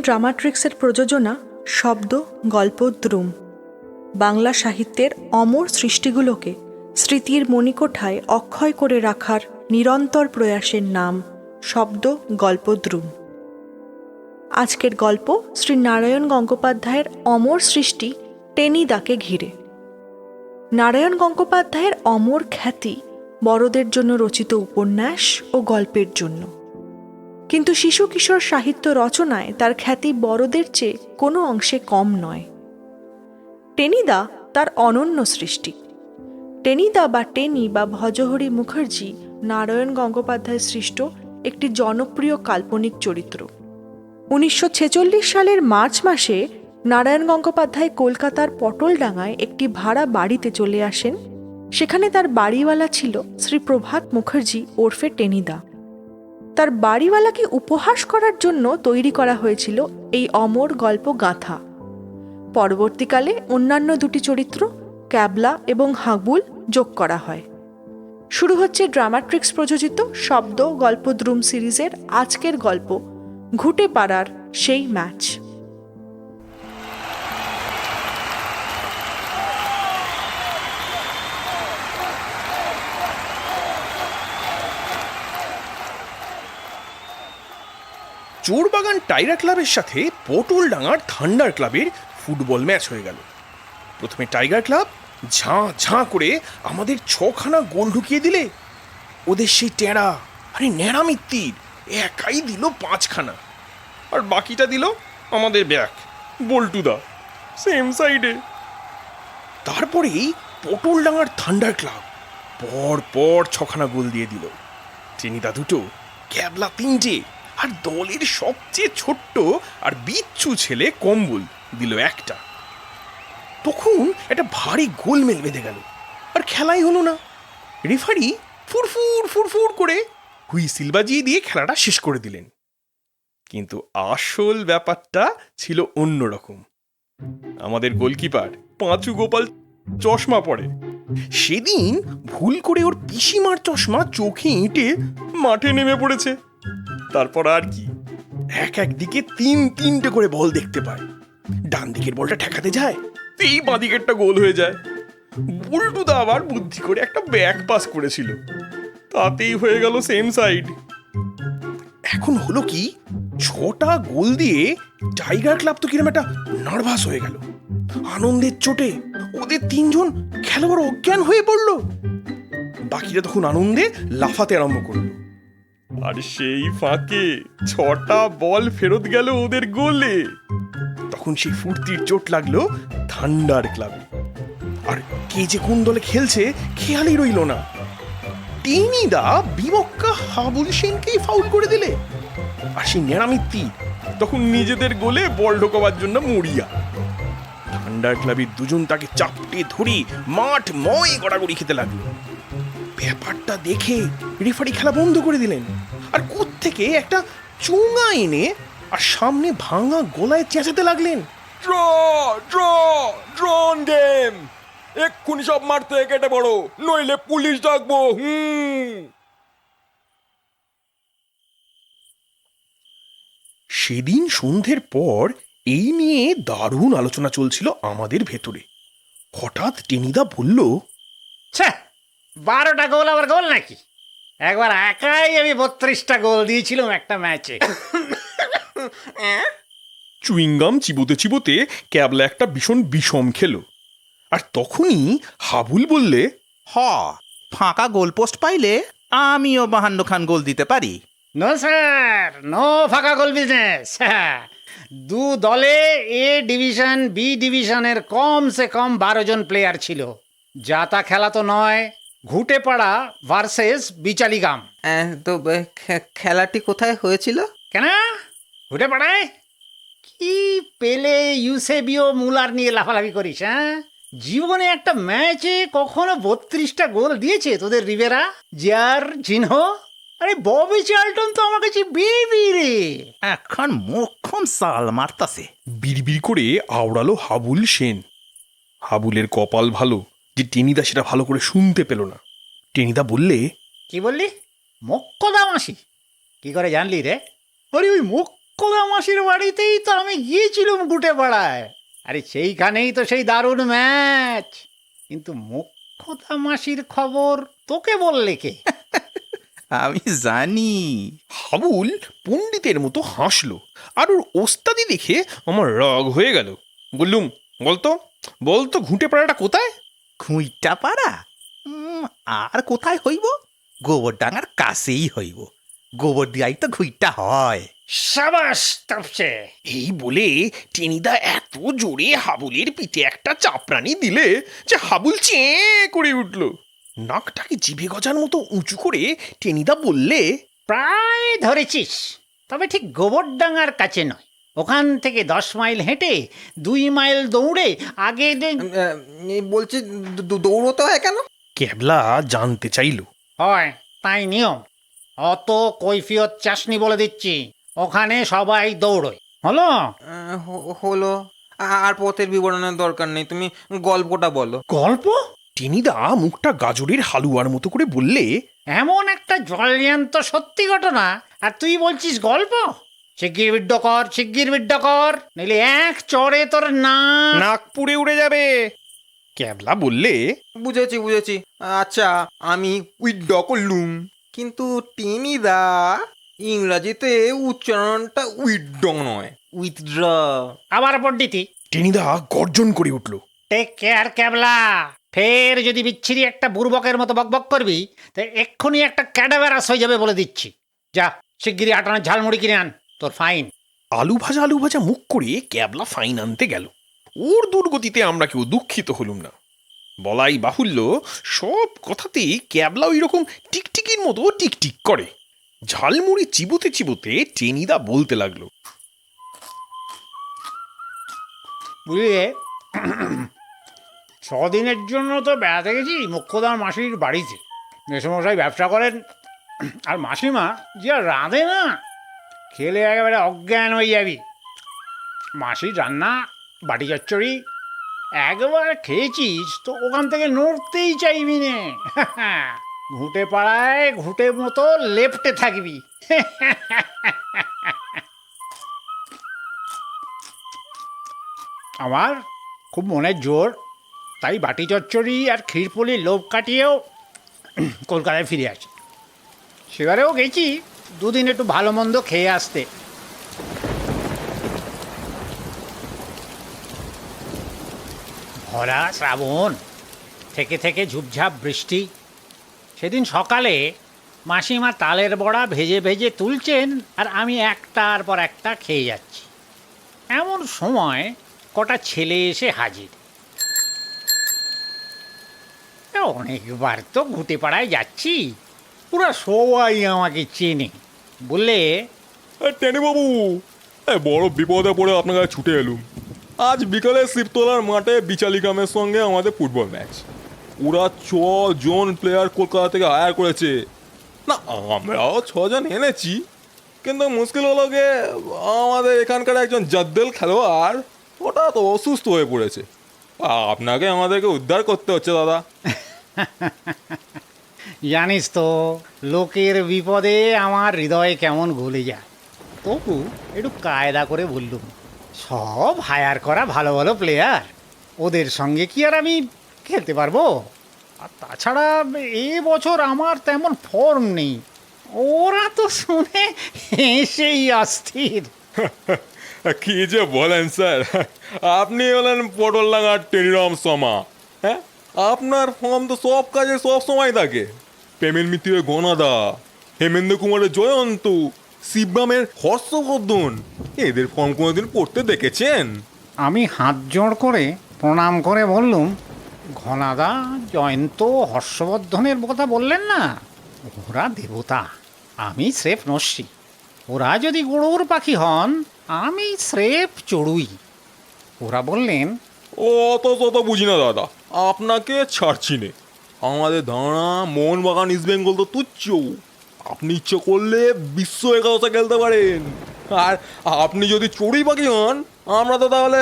ড্রামাট্রিক্সের প্রযোজনা শব্দ, গল্প, দ্রুম। বাংলা সাহিত্যের অমর সৃষ্টিগুলোকে স্মৃতির মণিকোঠায় অক্ষয় করে রাখার নিরন্তর প্রয়াসের নাম শব্দ, গল্প, দ্রুম। আজকের গল্প শ্রী নারায়ণ গঙ্গোপাধ্যায়ের অমর সৃষ্টি টেনিদাকে ঘিরে। নারায়ণ গঙ্গোপাধ্যায়ের অমর খ্যাতি বড়দের জন্য রচিত উপন্যাস ও গল্পের জন্য। কিন্তু শিশু কিশোর সাহিত্য রচনায় তার খ্যাতি বড়দের চেয়ে কোনো অংশে কম নয়। টেনিদা তার অনন্য সৃষ্টি। টেনিদা বা টেনি বা ভজহরি মুখার্জি নারায়ণ গঙ্গোপাধ্যায় সৃষ্ট একটি জনপ্রিয় কাল্পনিক চরিত্র। উনিশশো ছেচল্লিশ সালের মার্চ মাসে নারায়ণ গঙ্গোপাধ্যায় কলকাতার পটলডাঙ্গায় একটি ভাড়া বাড়িতে চলে আসেন। সেখানে তার বাড়িওয়ালা ছিল শ্রী প্রভাত মুখার্জি ওরফে টেনিদা। তার বাড়িওয়ালাকে উপহাস করার জন্য তৈরি করা হয়েছিল এই অমর গল্প গাঁথা। পরবর্তীকালে অন্যান্য দুটি চরিত্র, ক্যাবলা এবং হাবুল, যোগ করা হয়। শুরু হচ্ছে ড্রামাট্রিক্স প্রযোজিত শব্দ গল্প দ্রুম সিরিজের আজকের গল্প, ঘুটে পাড়ার সেই ম্যাচ। চোরবাগান টাইরা ক্লাবের সাথে পটলডাঙ্গার থান্ডার ক্লাবের ফুটবল ম্যাচ হয়ে গেল। প্রথমে টাইগার ক্লাব ঝাঁ ঝাঁ করে আমাদের ছখানা গোল ঢুকিয়ে দিলে। ওদের সেই টেরা আরে ন্যাড়া মিত্তির, একাই দিল পাঁচখানা। আর বাকিটা দিল আমাদের ব্যাক, বল্টুদা সেম সাইডে তারপরেই পটলডাঙ্গার থান্ডার ক্লাব পর পর ছখানা গোল দিয়ে দিল। টেনিদা দুটো ক্যাবলা তিনটে আর দলের সবচেয়ে ছোট্ট আর বিচ্ছু ছেলে কম্বল দিল একটা। তখন একটা ভারী গোলমেল বেঁধে গেল। আর খেলাই হলো না। রেফারি ফুরফুর ফুরফুর করে হুইসিল বাজিয়ে দিয়ে খেলাটা শেষ করে দিলেন। কিন্তু আসল ব্যাপারটা ছিল অন্যরকম। আমাদের গোলকিপার পাঁচু গোপাল চশমা পরে। সেদিন ভুল করে ওর পিসিমার চশমা চোখে এঁটে মাঠে নেমে পড়েছে। তারপর আর কি। এক এক দিকে তিন তিনটে করে বল দেখতে পায়। ডান দিকের বলটা ঠেকাতে যায়, এই বাঁ দিকেরটা গোল হয়ে যায়। বুলটুদা আবার বুদ্ধি করে একটা ব্যাক পাস করেছিল। তাতেই হয়ে গেল সেম সাইড এখন হলো কি, ছটা গোল দিয়ে টাইগার ক্লাব তো কিরম একটা নার্ভাস হয়ে গেল। আনন্দের চোটে ওদের তিনজন খেলোয়াড় অজ্ঞান হয়ে পড়ল। বাকিরা তখন আনন্দে লাফাতে আরম্ভ করল। আর সেই ফাঁকে ছটা বল ফেরত গেল ওদের গোলে। তখন সেই ফুর্তির চোট লাগল থান্ডার ক্লাবে। আর কে যে কোন দলে খেলছে খেয়ালই রইল না। টেনিদা বিমক্কা হাবুল সেনকেই ফাউল করে দিলে। আর সেই নেড়ামিত্তি তখন নিজেদের গোলে বল ঢোকাবার জন্য মরিয়া। থান্ডার ক্লাবের দুজন তাকে চাপটে ধরি মাঠ ময় গড়াগড়ি খেতে লাগল। ব্যাপারটা দেখে রেফারি খেলা বন্ধ করে দিলেন। আর থেকে একটা চুঙা এনে আর সামনে ভাঙা গলায় চেঁচাতে লাগলেন। ড্র ড্র ড্রন গেম এক্ষুনি সব থেকে কেটে পড়ো নইলে পুলিশ ডাকবো হুম। সেদিন সন্ধ্যের পর এই নিয়ে দারুণ আলোচনা চলছিল আমাদের ভেতরে। হঠাৎ টেনিদা বলল ছ্যা বারোটা গোল আবার গোল নাকি? একবার একাই আমি বত্রিশটা গোল দিয়েছিলাম একটা ম্যাচে। চুইংগাম চিবোতে চিবোতে ক্যাবলা একটা ভীষণ বিষম খেলো। আর তখনই হাবুল বললে হ ফাঁকা গোলপোস্ট পাইলে আমিও বাহান্ন খান গোল দিতে পারি। নো স্যার নো ফাঁকা গোল বিজনেস। দু দলে এ ডিভিশন বি ডিভিশনের কমসে কম বারো জন প্লেয়ার ছিল। যা তা খেলা তো নয়। ঘুটে পাড়া ভার্সেস বিচালিগাম। আহ, তো আহ, খে- খেলাটি কোথায় হয়েছিল? কেন? ঘুটে পাড়ায় কি পেলে ইউসেবিও মুলার নিয়ে লাফালাফি করিস হ্যাঁ? জীবনে একটা ম্যাচে কখনো বত্রিশটা গোল দিয়েছে তোদের রিভেরা? জিয়ার চিহ্ন? আরে ববি চার্লটন তো আমার কাছে বেবি রে। এখন মোক্ষম সাল মারতাছে। বিড়বিড় করে আওড়ালো হাবুল সেন। হাবুলের কপাল ভালো যে টেনিদা সেটা ভালো করে শুনতে পেল না। টেনিদা বললে কি বললি? মক্কদা মাসি কি করে জানলি রে? আরে ওই মক্ক মুখ্যদা মাসির বাড়িতেই তো আমি গিয়েছিলাম গুটে পাড়ায় আরে সেইখানেই তো সেই দারুণ ম্যাচ। কিন্তু মুখ্যদা মাসির খবর তোকে বললে কে? আমি জানি। হাবুল পণ্ডিতের মতো হাসলো আর ওর ওস্তাদি দেখে আমার রগ হয়ে গেল। বললুম বলতো বলতো ঘুঁটে পাড়াটা কোথায়? খুঁইটা পাড়া? আর কোথায় হইব? গোবরডাঙ্গার কাছেই হইব। গোবর দিয়াই তো ঘুইটা হয়। সাবাস তপসে। এই বলে টেনিদা এত জোরে হাবুলের পিঠে একটা চাপড়ানি দিলে যে হাবুল চেয়ে করে উঠল। নাকটাকে জিভে গজার মতো উঁচু করে টেনিদা বললে প্রায় ধরেছিস তবে ঠিক গোবরডাঙ্গার কাছে নয়। ওখান থেকে দশ মাইল হেঁটে দুই মাইল দৌড়ে আগে বলছি দৌড়তে হয় কেন? ক্যাবলা জানতে চাইলো। হয় তাই নিয়ম। অত কৈফিয়ত চাসনি বলে দিচ্ছি। ওখানে সবাই দৌড়য়। হলো? হলো। আর পথের বিবরণের দরকার নেই। তুমি গল্পটা বলো। গল্প? টেনিদা মুখটা গাজরের হালুয়ার মতো করে বললে এমন একটা জলজ্যান্ত সত্যি ঘটনা আর তুই বলছিস গল্প? শিগগির বিড্ড কর শিগগির বিড্ড কর। নইলে এক চড়ে তোর না নাক পুড়ে উড়ে যাবে। ক্যাবলা বললে? বুঝেছি বুঝেছি। আচ্ছা আমি উইথড্র করলুম। কিন্তু টেনিদা ইংরাজিতে উচ্চারণটা উইথড্র নয় উইথড্র। আবার পণ্ডিতি। টেনিদা গর্জন করে উঠল। Take care Kyabla. ফের যদি বিচ্ছিরি একটা বুর্বকের মতো বকবক করবি তো এক্ষুনি একটা ক্যাডাবেরাস হয়ে যাবে বলে দিচ্ছি। যা শিগগিরই আটানা ঝালমুড়ি কিনে আন। তোর ফাইন আলু ভাজা আলু ভাজা মুখ করে ক্যাবলা ফাইন আনতে গেল। ওর দুর্গতিতে আমরা কেউ দুঃখিত হলুম না। বলাই বাহুল্য সব কথাতেই ক্যাবলা ওই রকম টিকটিকির মতো টিকটিক করে। ঝালমুড়ি চিবোতে চিবোতে টেনিদা বলতে লাগল বুঝলে? ছদিনের জন্য তো বেড়াতে গেছি মুখ্যদার মাসির বাড়িতে। মেসমশাই ব্যবসা করেন। আর মাসিমা যে রাঁধে না খেলে একেবারে অজ্ঞান হয়ে যাবি। মাসির রান্না বাটি চচ্চড়ি, একবার খেয়েছিস তো ওখান থেকে নড়তেই চাইবি নে। ঘুঁটে পাড়ায় ঘুঁটে মতো লেপটে থাকবি। আমার খুব মনের জোর, তাই বাটি চচ্চড়ি আর ক্ষীরপুলির লোভ কাটিয়েও কলকাতায় ফিরে আসি। সেবারেও গেছি। দুদিন একটু ভালো মন্দ খেয়ে আসতে। ভরা শ্রাবণ, থেকে থেকে ঝুপঝাপ বৃষ্টি। সেদিন সকালে মাসিমা তালের বড়া ভেজে ভেজে তুলছেন আর আমি একটার পর একটা খেয়ে যাচ্ছি। এমন সময় কটা ছেলে এসে হাজির। অনেকবার তো ঘুটে পাড়ায় যাচ্ছি। পুরো সবাই আমাকে চেনে। বললে এ বড় বিপদে পড়ে আপনার কাছে ছুটে এলুম। আজ বিকালে শিবতলার মাঠে বিচালি গ্রামের সঙ্গে আমাদের ফুটবল ম্যাচ। ওরা ছ জন প্লেয়ার কলকাতা থেকে হায়ার করেছে। না আমরাও ছজন এনেছি কিন্তু মুশকিল হলো গিয়ে আমাদের এখানকার একজন জাদ্দেল খেলোয়াড় হঠাৎ অসুস্থ হয়ে পড়েছে। আপনাকে আমাদেরকে উদ্ধার করতে হচ্ছে দাদা। জানিস তো, লোকের বিপদে আমার হৃদয় কেমন গলে যায়। তবু একটু কায়দা করে বললুম সব হায়ার করা ভালো ভালো প্লেয়ার ওদের সঙ্গে কি আর আমি খেলতে পারব? আর তাছাড়া এ বছর আমার তেমন ফর্ম নেই, ওরা তো শুনে হেসেই অস্থির। কি যে বলেন স্যার, আপনি হলেন পটলডাঙ্গার টেনিরাম সমা হ্যাঁ? আপনার ফর্ম তো সব কাজে সব সময় থাকে। প্রেমের মিত্রের গণাদা। হেমেন্দ্র কুমারের জয়ন্ত শিবরামের হর্ষবর্ধন। এদের ফর্ম কোনোদিন পড়তে দেখেছেন? আমি হাত জোড় করে প্রণাম করে বললুম ঘনাদা জয়ন্ত হর্ষবর্ধনের কথা বললেন না? ওরা দেবতা আমি স্রেফ নস্যি। ওরা যদি গরুর পাখি হন আমি স্রেফ চড়ুই। ওরা বললেন ও অত তত বুঝি না দাদা। আপনাকে ছাড়ছি নে। আমাদের ধারণা মোহনবাগান, ইস্ট বেঙ্গল তো তুচ্ছ। আপনি ইচ্ছে করলে বিশ্ব একাদশে খেলতে পারেন। আর আপনি যদি চড়ুই পাখি হন, আমরা তো তাহলে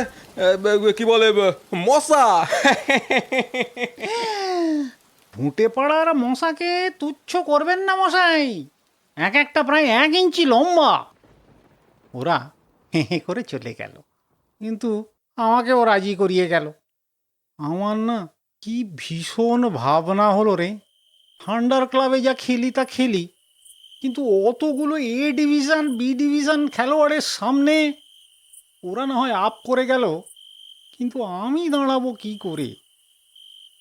কি বলে, মশা। ফুটে পাড়ার মশাকে তুচ্ছ করবেন না মশাই। এক একটা প্রায় এক ইঞ্চি লম্বা। ওরা হেঁ হেঁ করে চলে গেল। কিন্তু আমাকেও রাজি করিয়ে গেল। আমার না কি ভীষণ ভাবনা হলো রে। থান্ডার ক্লাবে যা খেলি তা খেলি। কিন্তু অতগুলো এ ডিভিশন বি ডিভিশন খেলোয়াড়ের সামনে ওরা না হয় আপ করে গেল। কিন্তু আমি দাঁড়াবো কি করে?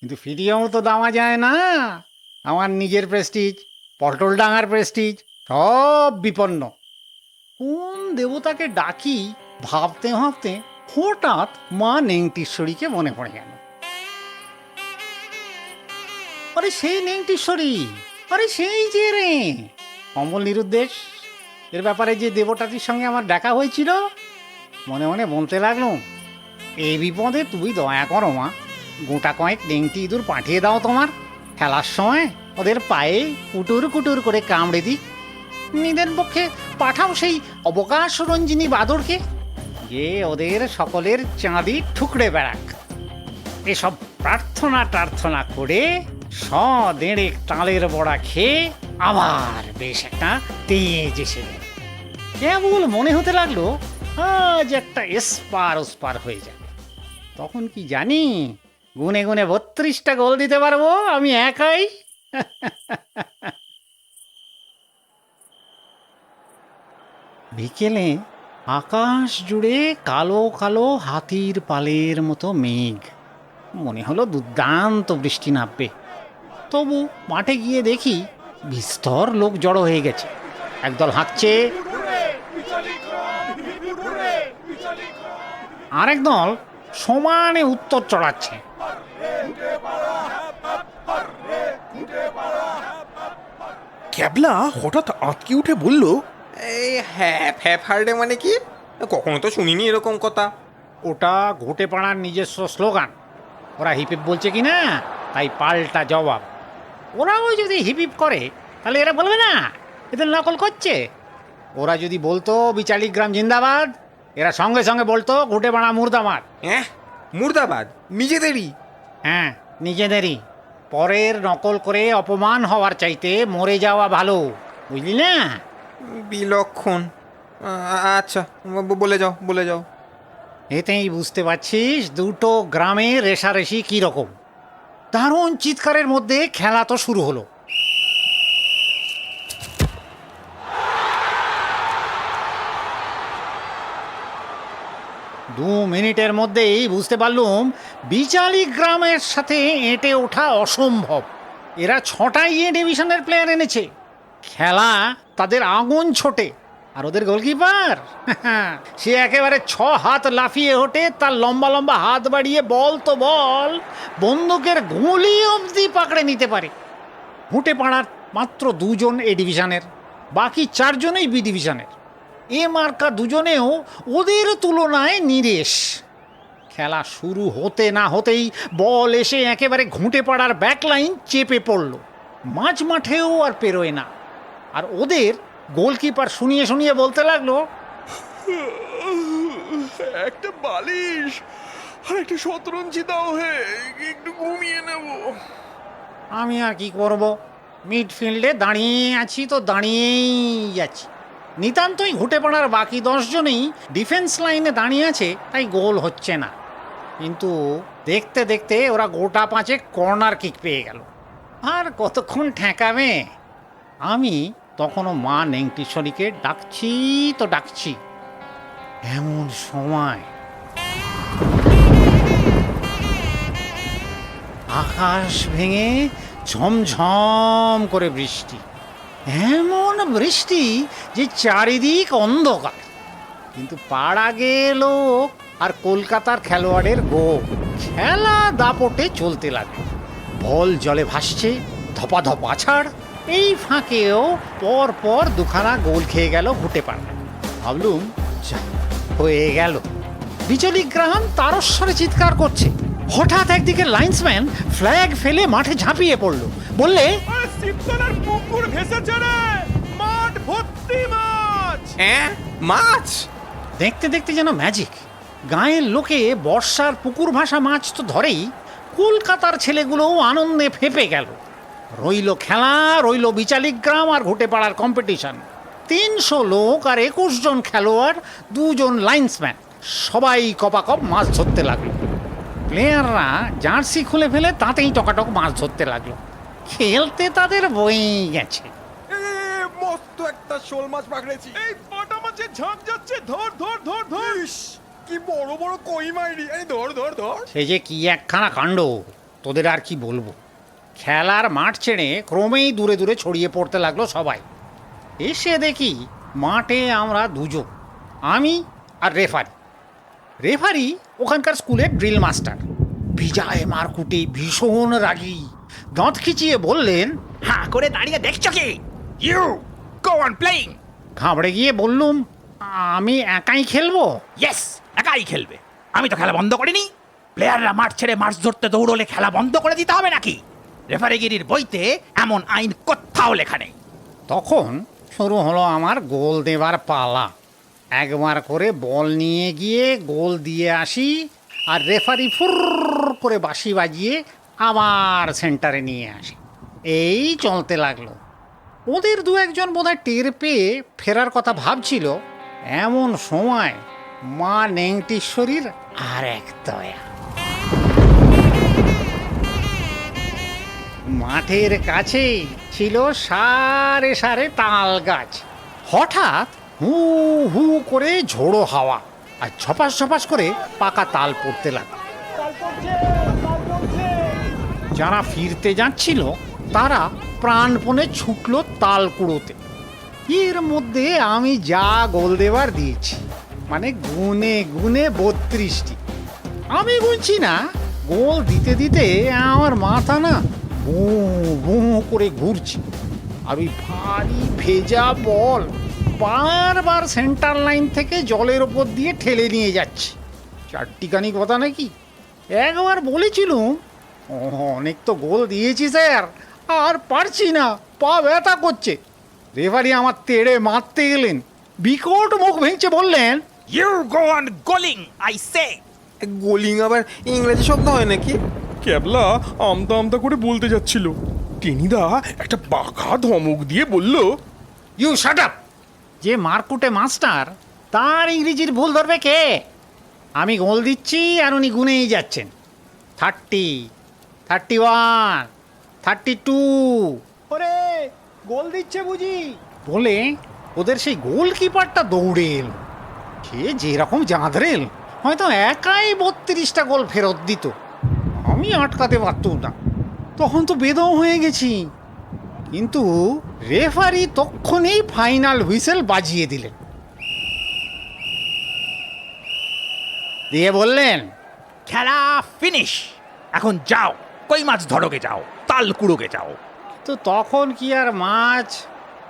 কিন্তু ফিরিয়েও তো দামা যায় না। আমার নিজের প্রেস্টিজ পটল ডাঙার প্রেস্টিজ সব বিপন্ন। কোন দেবতাকে ডাকি ভাবতে ভাবতে হঠাৎ মা নেংটিশ্বরীকে মনে পড়ে গেল। আরে সেই নেংটিশ্বরী। আরে সেই যে রে। অমল নিরুদ্দেশ, এর ব্যাপারে যে দেবতাটির সঙ্গে আমার দেখা হয়েছিল, মনে মনে বলতে লাগল, এই বিপদে তুই দয়া করো মা, গোটা কয়েক নেংটি ইঁদুর পাঠিয়ে দাও তোমার। খেলার সময় ওদের পায়ে কুটুর কুটুর করে কামড়ে দিক নিজের পক্ষে পাঠাও সেই অবকাশ রঞ্জিনী বাদরকে, যে ওদের সকলের চাঁদি ঠুকরে বেড়াক। এসব প্রার্থনা টার্থনা করে স তালের বড়া খেয়ে আবার বেশ একটা তেজ এসে। কেবল মনে হতে লাগল, আজ একটা এসপার ওসপার হয়ে যাবে। তখন কি জানি গুনে গুনে বত্রিশটা গোল দিতে পারব আমি একাই? বিকেলে আকাশ জুড়ে কালো কালো হাতির পালের মতো মেঘ। মনে হলো দুর্দান্ত বৃষ্টি নামবে। তবু মাঠে গিয়ে দেখি বিস্তর লোক জড়ো হয়ে গেছে। একদল হাঁকছে আরেক দল সমানে উত্তর চড়াচ্ছে। ক্যাবলা হঠাৎ আঁতকে উঠে বলল এই হ্যাঁ ফার্ডে মানে কি? কখনো তো শুনিনি এরকম কথা। ওটা ঘুটে পাড়ার নিজস্ব স্লোগান। ওরা হিপিপ বলছে কি না তাই পাল্টা জবাব। ওরাও যদি হিপিপ করে তাহলে এরা বলবে না এদের নকল করছে। ওরা যদি বলতো বিচালিক গ্রাম জিন্দাবাদ এরা সঙ্গে সঙ্গে বলতো ঘুটে পাড়া মুর্দাবাদ। হ্যাঁ? মুর্দাবাদ? নিজেদেরই? হ্যাঁ নিজেদেরই। পরের নকল করে অপমান হওয়ার চাইতে মরে যাওয়া ভালো বুঝলি না? বিলক্ষণ। আচ্ছা বলে যাও বলে যাও। এতেই বুঝতে পারছিস দুটো গ্রামে রেশারেশি কী রকম দারুণ চিৎকারের মধ্যে খেলা তো শুরু হলো। দু মিনিটের মধ্যেই বুঝতে পারলুম বিচালি গ্রামের সাথে এঁটে ওঠা অসম্ভব। এরা ছটাই এ ডিভিশনের প্লেয়ার এনেছে। খেলা তাদের আগুন ছোটে। আর ওদের গোলকিপার? সে একেবারে ছ হাত লাফিয়ে ওঠে, তার লম্বা লম্বা হাত বাড়িয়ে বল তো বল, বন্দুকের গুলি অবধি পাকড়ে নিতে পারে। হুটে পাড়ার মাত্র দুজন এ ডিভিশনের, বাকি চারজনেই বি ডিভিশনের। এ মার্কা দুজনেও ওদের তুলনায় নিরেশ। খেলা শুরু হতে না হতেই বল এসে একেবারে ঘুঁটে পাড়ার ব্যাকলাইন চেপে পড়ল। মাঝ মাঠেও আর পেরোয় না। আর ওদের গোলকিপার শুনিয়ে শুনিয়ে বলতে লাগল একটা বালিশ আর একটা শতরঞ্জি দাও হে একটু ঘুমিয়ে নেব। আমি আর কি করব? মিডফিল্ডে দাঁড়িয়ে আছি তো দাঁড়িয়েই আছি। নিতান্তই ঘুটে পড়ার বাকি দশজনেই ডিফেন্স লাইনে দাঁড়িয়ে আছে তাই গোল হচ্ছে না। কিন্তু দেখতে দেখতে ওরা গোটা পাঁচে কর্নার কিক পেয়ে গেল। আর কতক্ষণ ঠেকাবে? আমি তখনও মা নেংটিশ্বরীকে ডাকছি তো ডাকছি। এমন সময় আকাশ ভেঙে ঝমঝম করে বৃষ্টি। এমন বৃষ্টি যে চারিদিক অন্ধকার। কিন্তু পাড়া গেল আর কলকাতার খেলোয়াড়ের গো, খেলা দাপটে চলতে লাগে। বল জলে ভাসছে ধপা ধপ আছাড় এই ফাঁকেও পর পর দুখানা গোল খেয়ে গেল ঘুটে পাড়া। ভাবলুম হয়ে গেল। বিচলিক গ্রাহাম তারস্বরে চিৎকার করছে। হঠাৎ একদিকে লাইন্সম্যান ফ্ল্যাগ ফেলে মাঠে ঝাঁপিয়ে পড়ল। বললে শিবতলার পুকুর ভেসেছে মাঠ ভর্তি মাছ! হ্যাঁ মাছ? দেখতে দেখতে যেন ম্যাজিক গায়ের লোকে বর্ষার পুকুর ভাষা মাছ তো ধরেই। কলকাতার ছেলেগুলোও আনন্দে ফেপে গেল। রইল খেলা রইল বিচালিক গ্রাম আর ঘুটে পাড়ার কম্পিটিশন তিনশো লোক আর একুশ জন খেলোয়াড় দুজন লাইন্সম্যান সবাই কপাকপ মাছ ধরতে লাগল। প্লেয়াররা জার্সি খুলে ফেলে তাতেই টকাটক মাছ ধরতে লাগল। খেলতে তাদের বই গেছে। মস্ত একটা শোল মাছ পাকড়েছি। এই পাটা মাছের ঝাঁক যাচ্ছে ধর ধর ধর ধর। কি বড় বড় কই মাইরি। এই ধর ধর ধর। সে যে কি একখানা কাণ্ড তোদের আর কি বলব? খেলার মাঠ ছেড়ে ক্রমেই দূরে দূরে ছড়িয়ে পড়তে লাগল সবাই। এসে দেখি মাঠে আমরা দুজন আমি আর রেফারি। রেফারি ওখানকার স্কুলের ড্রিল মাস্টার। বিজয় মারকুটে ভীষণ রাগী। দাঁত খিচিয়ে বললেন হ্যাঁ করে দাঁড়িয়ে দেখছ কি? ইউ গো অন প্লেইং ঘাবড়ে গিয়ে বললুম আমি একাই খেলব? ইয়েস একাই খেলবে। আমি তো খেলা বন্ধ করিনি। প্লেয়াররা মাঠ ছেড়ে মাছ ধরতে দৌড়লে খেলা বন্ধ করে দিতে হবে নাকি? রেফারিগিরির বইতে এমন আইন কোথাও লেখা নেই। তখন শুরু হলো আমার গোল দেবার পালা। একবার করে বল নিয়ে গিয়ে গোল দিয়ে আসি আর রেফারি ফুর করে বাঁশি বাজিয়ে আবার সেন্টারে নিয়ে আসি। এই চলতে লাগল। ওদের দু একজন বোধহয় টের পেয়ে ফেরার কথা ভাবছিল। এমন সময় মা নেংটিশ্বরীর আর এক দয়া। মাঠের কাছেই ছিল সারে সারে তাল গাছ। হঠাৎ হু হু করে ঝোড়ো হাওয়া আর ছপাস ছপাস করে পাকা তাল পড়তে লাগল। যারা ফিরতে যাচ্ছিল তারা প্রাণপণে ছুটলো তাল কুড়োতে। এর মধ্যে আমি যা গোল দেবার দিয়েছি মানে গুনে গুনে বত্রিশটি। আমি গুনছি না গোল দিতে দিতে আমার মাথা না বু বু করে ঘুরছে। আর ওই ভারী ভেজা বল বারবার সেন্টার লাইন থেকে জলের ওপর দিয়ে ঠেলে নিয়ে যাচ্ছে। চারটিখানি কথা নাকি? একবার বলেছিলুম অনেক তো গোল দিয়েছি স্যার আর পারছি না পা ব্যথা করছে। রেফারি আমার তেড়ে মারতে গেলেন বিকট মুখ ভেঙচে বললেন you go on goaling I say goaling আবার ইংরেজি শব্দ হয় নাকি? ক্যাবলা আমতা আমতা করে বলতে যাচ্ছিল। টেনিদা একটা বাঘা ধমক দিয়ে বলল ইউ শাট আপ যে মারকুটে মাস্টার, তার ইংরেজির ভুল ধরবে কে? আমি গোল দিচ্ছি আর উনি গুনেই যাচ্ছেন। Thirty thirty one, thirty two. ওরে, গোল দিচ্ছে বুঝি। বলে ওদের সেই গোলকিপারটা দৌড়ে এলো। সে যেরকম জাঁধরেল হয়তো একাই বত্রিশটা গোল ফেরত দিত। আমি আটকাতে পারতুম না। তখন তো বেদম হয়ে গেছি। কিন্তু রেফারি তক্ষণেই ফাইনাল হুইসেল বাজিয়ে দিলেন। দিয়ে বললেন খেলা ফিনিশ এখন যাও কই মাছ ধরোগে যাও তাল কুড়োগে যাও। তো তখন কি আর মাছ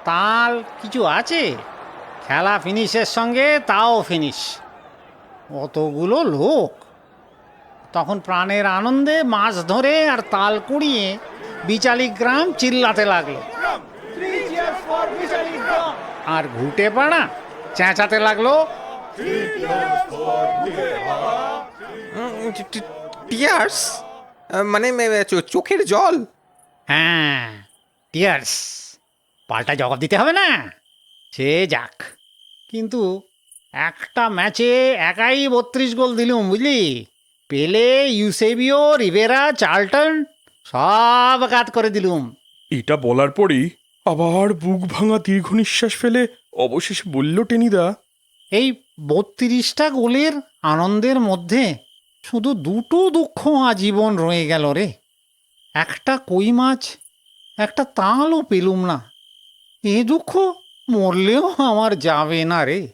তাল কিছু আছে? খেলা ফিনিশের সঙ্গে তাও ফিনিশ। অতগুলো লোক। তখন প্রাণের আনন্দে মাছ ধরে আর তাল কুড়িয়ে বিচালি গ্রাম চিল্লাতে লাগল। আর ঘুটে পাড়া চেঁচাতে লাগল। টিয়ার্স? মানে চোখের জল? হ্যাঁ টিয়ার্স পাল্টা জবাব দিতে হবে না। সে যাক। কিন্তু একটা ম্যাচে একাই বত্রিশ গোল দিলুম বুঝলি? পেলে ইউসেবিও রিভেরা চার্লটন সব কাত করে দিলুম। এটা বলার পরেই আবার বুক ভাঙা দীর্ঘ নিঃশ্বাস ফেলে অবশেষে বলল টেনিদা। এই বত্রিশটা গোলের আনন্দের মধ্যে শুধু দুটো দুঃখ আজীবন রয়ে গেল রে। একটা কই মাছ একটা তালও পেলুম না। এ দুঃখ মরলেও আমার যাবে না রে।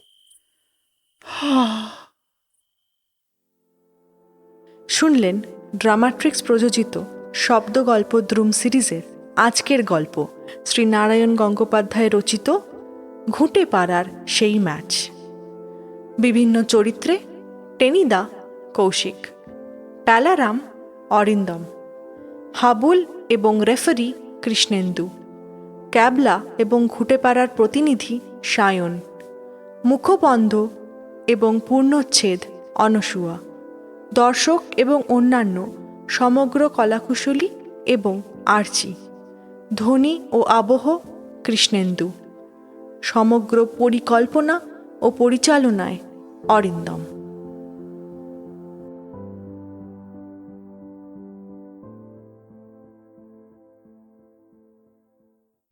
শুনলেন ড্রামাট্রিক্স প্রযোজিত শব্দ গল্প দ্রুম সিরিজের আজকের গল্প। শ্রী নারায়ণ গঙ্গোপাধ্যায় রচিত ঘুঁটে পাড়ার সেই ম্যাচ। বিভিন্ন চরিত্রে টেনিদা কৌশিক, প্যালারাম অরিন্দম, হাবুল এবং রেফারি কৃষ্ণেন্দু, ক্যাবলা এবং ঘুঁটেপাড়ার প্রতিনিধি সায়ন, মুখবন্ধ এবং পূর্ণচ্ছেদ অনসুয়া দর্শক এবং অন্যান্য সমগ্র কলাকুশলী এবং আর্চি, ধ্বনি ও আবহ কৃষ্ণেন্দু। সমগ্র পরিকল্পনা ও পরিচালনায় অরিন্দম।